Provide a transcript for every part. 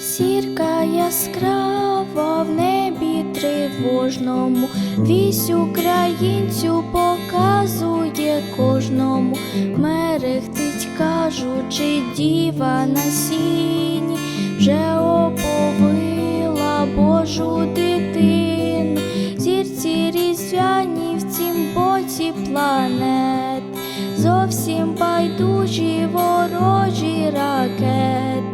Сірка яскрава в небі тривожному, вісь українцю показує кожному, мерехтить, кажучи, діва на сіні, вже зовсім байдужі ворожі ракет.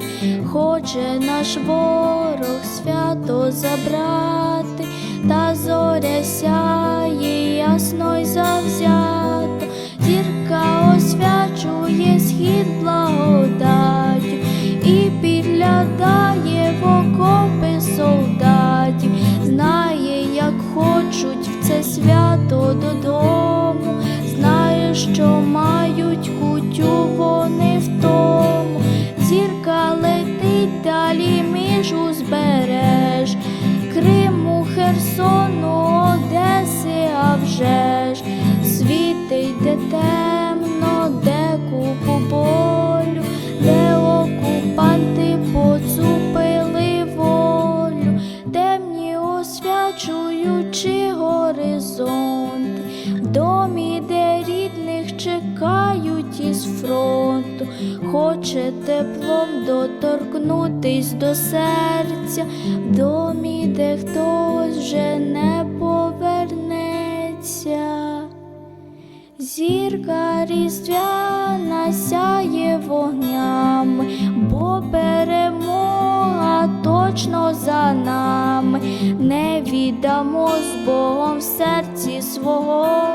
Хоче наш ворог свято забрати, та зоря сяє ясно й завзято, Вже світить, де темно, де купу болю, де окупанти поцупили волю, темні освячуючи горизонт, в домі, де рідних чекають із фронту, хоче теплом доторкнутись до серця, в домі, де хтось вже не Зірка різдвяна сяє вогнями, бо перемога точно за нами, не віддамо з Богом в серці свого,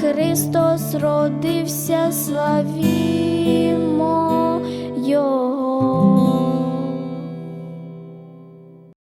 Христос родився, славімо Його.